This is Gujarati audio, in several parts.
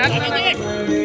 干掉你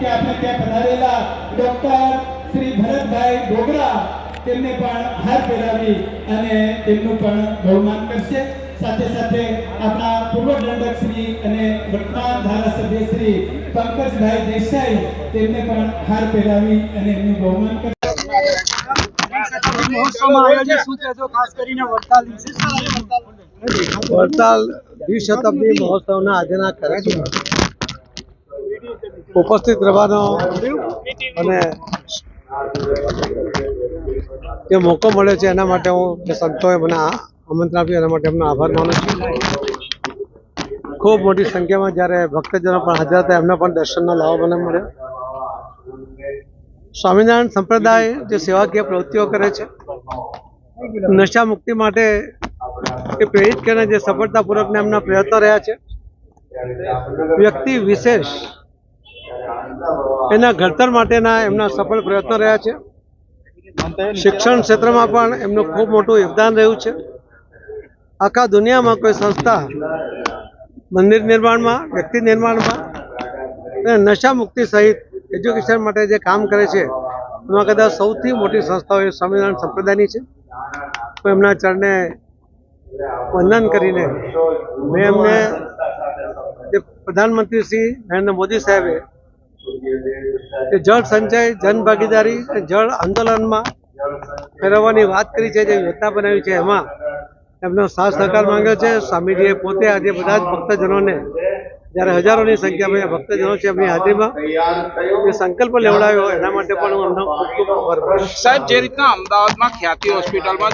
કે આપણે ત્યાં પધારેલા ડોક્ટર શ્રી ભરતભાઈ ડોગરા તેમને પણ હાર પહેરાવી અને તેમનું પણ બહુમાન કરશે. સાથે સાથે આપણા પૂર્વ દંડક શ્રી અને વર્તમાન ધારાસભ્ય શ્રી પંકજભાઈ દેસાઈ તેમને પણ હાર પહેરાવી અને એમનું બહુમાન કરશે. મહોત્સવમાં આયોજન શું કહેશો ખાસ કરીને વડતાલ વડતાલ દ્વિશતાબ્દી મહોત્સવના આજના કાર્યક્રમમાં ઉપસ્થિત રહેવાનો અને જે મોકો મળ્યો છે એના માટે હું જે સંતોએ મને આમંત્રણ આપ્યું, એના માટે એમનો આભાર માનું છું. ખૂબ મોટી સંખ્યામાં જ્યારે ભક્તજનો પણ હાજર હતા, એમને પણ દર્શનનો લાભ મને મળ્યો. સ્વામિનારાયણ સંપ્રદાય જે સેવાકીય પ્રવૃત્તિઓ કરે છે, નશા મુક્તિ માટે એ પ્રેરિત કરીને જે સફળતાપૂર્વકના એમના પ્રયત્નો રહ્યા છે. વ્યક્તિ વિશેષ એના ઘડતર માટેના એમના સફળ પ્રયત્નો રહ્યા છે. શિક્ષણ ક્ષેત્રમાં પણ એમનું ખૂબ મોટું યોગદાન રહ્યું છે. આખા દુનિયામાં કોઈ સંસ્થા મંદિર નિર્માણમાં, વ્યક્તિ નિર્માણમાં અને નશા મુક્તિ સહિત એજ્યુકેશન માટે જે કામ કરે છે, એમાં કદાચ સૌથી મોટી સંસ્થાઓ એ સ્વામિનારાયણ સંપ્રદાયની છે. તો એમના ચરણે વંદન કરીને મેં એમને જે પ્રધાનમંત્રી શ્રી નરેન્દ્ર મોદી સાહેબે જે જળ સંચય જન ભાગીદારી જળ આંદોલનમાં ફેરવવાની વાત કરી છે જે યોજના બનાવી છે એમાં. એમનો સાથ સહકાર માંગ્યો છે. સ્વામીજીએ પોતે આજે બધા જ ભક્તજનોને જ્યારે હજારોની સંખ્યામાં ભક્તજનો છે એમની હાજરીમાં જે સંકલ્પ લેવડાવ્યો એના માટે પણ હું એમનો ખૂબ ખૂબ આભાર સાહેબ જે રીતના અમદાવાદમાં ખ્યાતિ હોસ્પિટલમાં